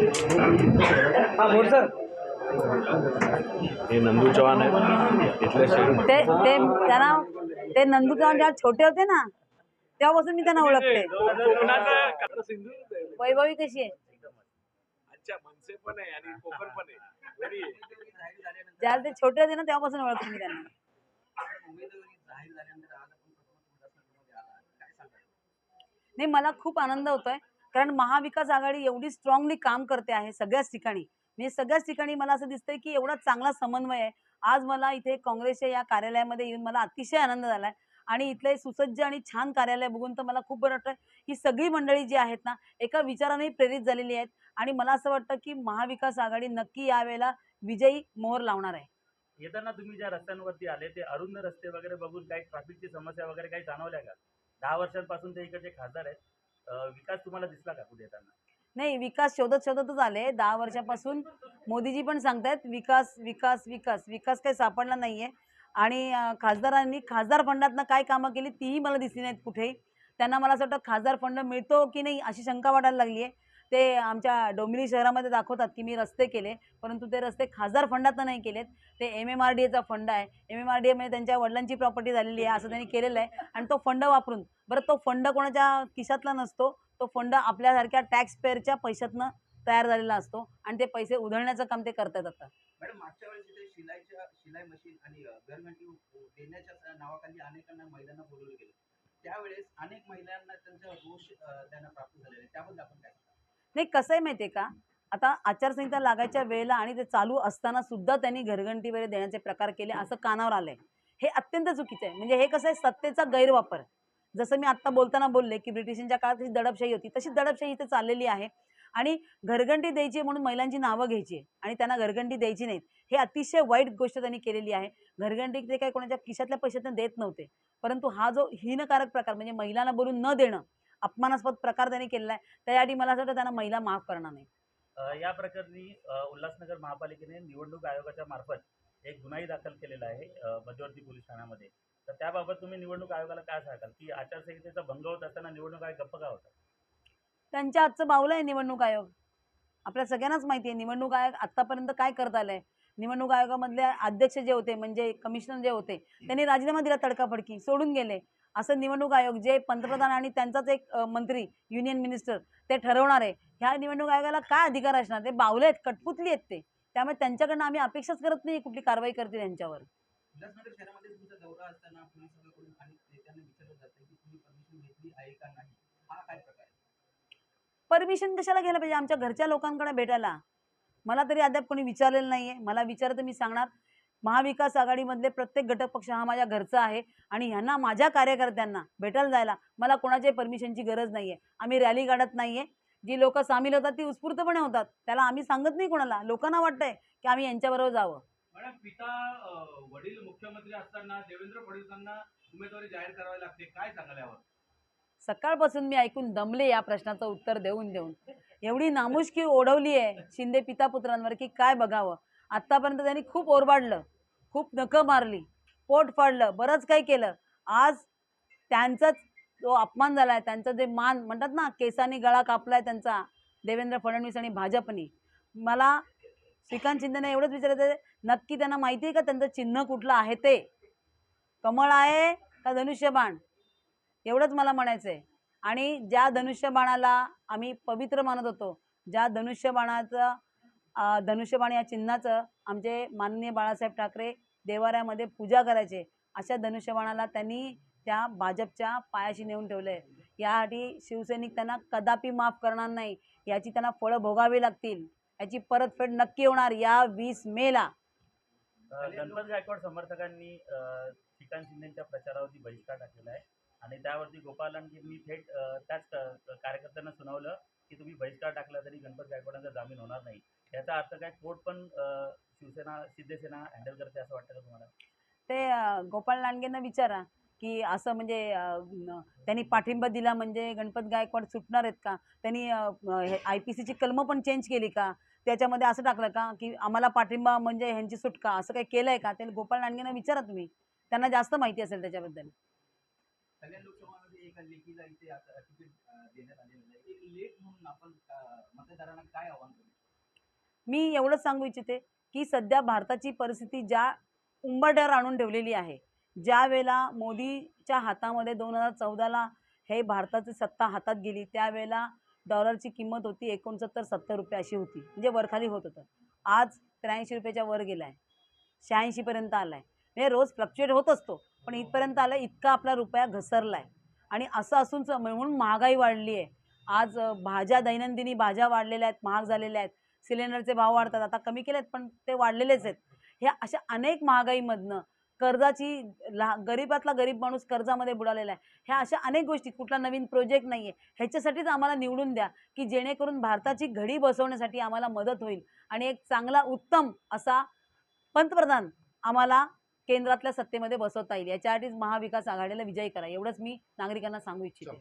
हा बोल सर. हे नंदू चव्हाण इथले शेड ते ते त्यांना ते नंदू चव्हाण जेव्हा छोटे होते ना तेव्हापासून मी त्यांना ओळखते. वैभवी कशी आहे? अच्छा मनसे पण आहे आणि कोकण पण आहे. Very आहे. ज्याला ते छोटे होते ना तेव्हापासून ओळखते मी त्यांना. नाही मला खूप आनंद होतोय. कारण महाविकास आघाडी एवढी स्ट्रॉंगली काम करते आहे सगळ्याच ठिकाणी. म्हणजे सगळ्याच ठिकाणी मला असं दिसतंय की एवढा चांगला समन्वय आहे. आज मला इथे काँग्रेसच्या या कार्यालयामध्ये येऊन मला अतिशय आनंद झालाय. आणि इथले सुसज्ज आणि छान कार्यालय बघून तर मला खूप बरं वाटतं ही सगळी मंडळी जी आहेत ना एका विचाराने प्रेरित झालेली आहेत. आणि मला असं वाटतं की महाविकास आघाडी नक्की यावेळेला विजयी मोहर लावणार आहे. येताना तुम्ही ज्या रस्त्यांवरती आले ते अरुंद रस्ते वगैरे बघून काही ट्रॅफिकची समस्या वगैरे काही जाणवल्या का? दहा वर्षांपासून ते इकडचे खासदार आहेत. विकास तुम्हाला दिसला का कुठे येताना? नाही विकास शोधत शोधतच आले. दहा वर्षापासून मोदीजी पण सांगतायत विकास विकास विकास विकास काही सापडला नाहीये. आणि खासदारांनी खासदार फंडातनं काय कामं केली तीही मला दिसली नाहीत कुठेही. त्यांना मला असं वाटतं खासदार फंड मिळतो की नाही अशी शंका वाटायला लागली आहे ते आमच्या डोंबिवली शहरामध्ये दाखवतात की मी रस्ते केले परंतु ते रस्ते खासदार फंडातनं नाही केलेत. ते एम एम आर डी एचा फंड आहे. एम एम आर डी एमध्ये त्यांच्या वडिलांची प्रॉपर्टी झालेली आहे असं त्यांनी केलेलं आहे. आणि तो फंड वापरून बरं तो फंड कोणाच्या खिशातला नसतो तो फंड आपल्यासारख्या टॅक्स पेअरच्या पैशातनं तयार झालेला असतो आणि ते पैसे उधळण्याचं काम ते करतात आता. मॅडम मागच्या वेळेस इथे शिलाईच्या शिलाई मशीन आणि घरघंटी देण्याच्या नावाखाली अनेकांना महिलांना बोलवलं गेलं. त्यावेळेस अनेक महिलांना त्यांचा रोष त्यांना प्राप्त झालेला आहे. त्याबद्दल आपण काय नाही कसं आहे माहिती आहे का? आता आचारसंहिता लागायच्या वेळेला आणि ते चालू असताना सुद्धा त्यांनी घरघंटी वगैरे देण्याचे प्रकार केले असं कानावर आलंय. हे अत्यंत चुकीचं आहे. म्हणजे हे कसं आहे? सत्तेचा गैरवापर. जसं मी आत्ता बोलताना बोलले की ब्रिटिशांच्या काळात कशी दडपशाही होती तशी दडपशाही इथे चाललेली आहे. आणि घरघंटी द्यायची म्हणून महिलांची नावं घ्यायची आणि त्यांना घरघंटी द्यायची नाहीत. हे अतिशय वाईट गोष्ट त्यांनी केलेली आहे. घरघंटी ते काही कोणाच्या खिशातल्या पैशातून देत नव्हते. परंतु हा जो हीनकारक प्रकार म्हणजे महिलांना बोलून न देणं अपमानास्पद प्रकार त्यांनी केलेला आहे. त्यासाठी मला असं वाटतं त्यांना महिला माफ करणार नाही. या प्रकरणी उल्हासनगर महापालिकेने निवडणूक आयोगाच्या मार्फत एक गुन्हाही दाखल केलेला आहे मध्यवर्ती पोलीस ठाण्यामध्ये. तर त्याबाबत तुम्ही निवडणूक आयोगाला काय सांगाल? की आचारसंहितेचा भंग होत असताना निवडणूक आयोग गप्प का होता? त्यांच्या आजचं बावलं आहे निवडणूक आयोग. आपल्या सगळ्यांनाच माहिती आहे निवडणूक आयोग आत्तापर्यंत काय करत आलंय? निवडणूक आयोगामधले अध्यक्ष जे होते म्हणजे कमिशनर जे होते त्यांनी राजीनामा दिला तडकाफडकी सोडून गेले. असं निवडणूक आयोग जे पंतप्रधान आणि त्यांचाच एक मंत्री युनियन मिनिस्टर ते ठरवणार आहे ह्या निवडणूक आयोगाला काय अधिकार असणार? ते बावले आहेत कटपुतली आहेत ते. त्यामुळे त्यांच्याकडनं आम्ही अपेक्षाच करत नाही कुठली कारवाई करतील यांच्यावर. उल्हासनगर शहरामध्ये तुमचा दौरा असताना पोलिसांकडून अनेक नेत्यांना विचारलं जातं की तुम्ही परमिशन कशाला घ्यायला पाहिजे? आमच्या घरच्या लोकांकडे भेटायला. मला तरी अद्याप कोणी विचारलेलं नाही आहे मला विचारलं तर मी सांगणार. महाविकास आघाडीमधले प्रत्येक घटक पक्ष हा माझ्या घरचा आहे आणि ह्यांना माझ्या कार्यकर्त्यांना भेटायला जायला मला कोणाच्याही परमिशनची गरज नाही आहे आम्ही रॅली काढत नाही आहे जी लोक सामील होतात ती उत्स्फूर्तपणे होतात. त्याला आम्ही सांगत नाही कोणाला. लोकांना वाटतंय की आम्ही यांच्याबरोबर जावं. मॅडम पिता वडील मुख्यमंत्री असताना देवेंद्र फडणवीसांना उमेदवारी जाहीर करावी लागते. काय सांगाल यावर? सकाळपासून मी ऐकून दमले या प्रश्नाचं उत्तर देऊन देऊन. एवढी नामुष्की ओढवली आहे शिंदे पिता पुत्रांवर की काय बघावं? आत्तापर्यंत त्यांनी खूप ओरबाडलं खूप नखं मारली पोट फाडलं बरंच काही केलं. आज त्यांचाच जो अपमान झाला आहे त्यांचा जे मान म्हणतात ना केसांनी गळा कापलाय त्यांचा देवेंद्र फडणवीस आणि भाजपनी. मला श्रीकांत शिंदेने एवढंच विचारायचं आहे, नक्की त्यांना माहिती आहे का त्यांचं चिन्ह कुठलं आहे ते? कमळ आहे का धनुष्यबाण? एवढंच मला म्हणायचं आहे आणि ज्या धनुष्यबाणाला आम्ही पवित्र मानत होतो ज्या धनुष्यबाणाचं धनुष्यबाण या चिन्हाचं आमचे माननीय बाळासाहेब ठाकरे देवाऱ्यामध्ये पूजा करायचे. अशा धनुष्यबाणाला त्यांनी त्या भाजपच्या पायाशी नेऊन ठेवलं आहे यासाठी शिवसैनिक त्यांना कदापि माफ करणार नाही. याची त्यांना फळं भोगावी लागतील. याची परतफेड नक्की होणार या वीस मेला गणपत गायकवाड समर्थकांनी श्रीकांत शिंदेच्या प्रचारावरती बहिष्कार टाकलेला आहे. आणि त्यावरती गोपालांनी लांडगेंनी थेट त्याच कार्यकर्त्यांना सुनावलं. की तुम्ही बहिष्कार टाकला तरी गणपत गायकवाडांचा जामीन होणार नाही. याचा अर्थ काय? कोर्ट पण शिवसेना सिद्धसेना हँडल करते असं वाटतं का तुम्हाला? ते गोपाळ लांडगेंना विचारा की असं म्हणजे त्यांनी पाठिंबा दिला म्हणजे गणपत गायकवाड सुटणार आहेत का? त्यांनी आय पी सीची कलमं पण चेंज केली का? त्याच्यामध्ये असं टाकलं का की आम्हाला पाठिंबा म्हणजे ह्यांची सुटका असं काही केलं आहे का? ते गोपाळ लांडगेंना विचारा तुम्ही. त्यांना जास्त माहिती असेल त्याच्याबद्दल. लेखीला इथे आता तिकीट देण्यात आलेलं आहे एक लेख म्हणून आपण मतदारांना काय आव्हान करू मी एवढंच सांगू इच्छिते की सध्या भारताची परिस्थिती ज्या उंबरड्यावर आणून ठेवलेली आहे ज्या वेळेला मोदीच्या हातामध्ये दोन हजार चौदाला हे भारताची सत्ता हातात गेली त्यावेळेला डॉलरची किंमत होती एकोणसत्तर सत्तर रुपये अशी होती म्हणजे वरखाली होत होतं. आज त्र्याऐंशी रुपयाच्या वर गेला आहे शहाऐंशीपर्यंत आला आहे म्हणजे रोज फ्लक्च्युएट होत असतो पण इथपर्यंत आला इतका आपला रुपया घसरला आहे आणि असं असून म्हणून महागाई वाढली आहे. आज भाज्या दैनंदिनी भाज्या वाढलेल्या आहेत महाग झालेल्या आहेत. सिलेंडरचे भाव वाढतात आता कमी केले आहेत पण ते वाढलेलेच आहेत. ह्या अशा अनेक महागाईमधनं कर्जाची ला गरीबातला गरीब माणूस कर्जामध्ये बुडालेला आहे. ह्या अशा अनेक गोष्टी कुठला नवीन प्रोजेक्ट नाही आहे ह्याच्यासाठीच आम्हाला निवडून द्या की जेणेकरून भारताची घडी बसवण्यासाठी आम्हाला मदत होईल. आणि एक चांगला उत्तम असा पंतप्रधान आम्हाला केंद्रातल्या सत्तेमध्ये बसवता येईल. याच्यासाठीच महाविकास आघाडीला विजयी करा. एवढंच मी नागरिकांना सांगू इच्छिते.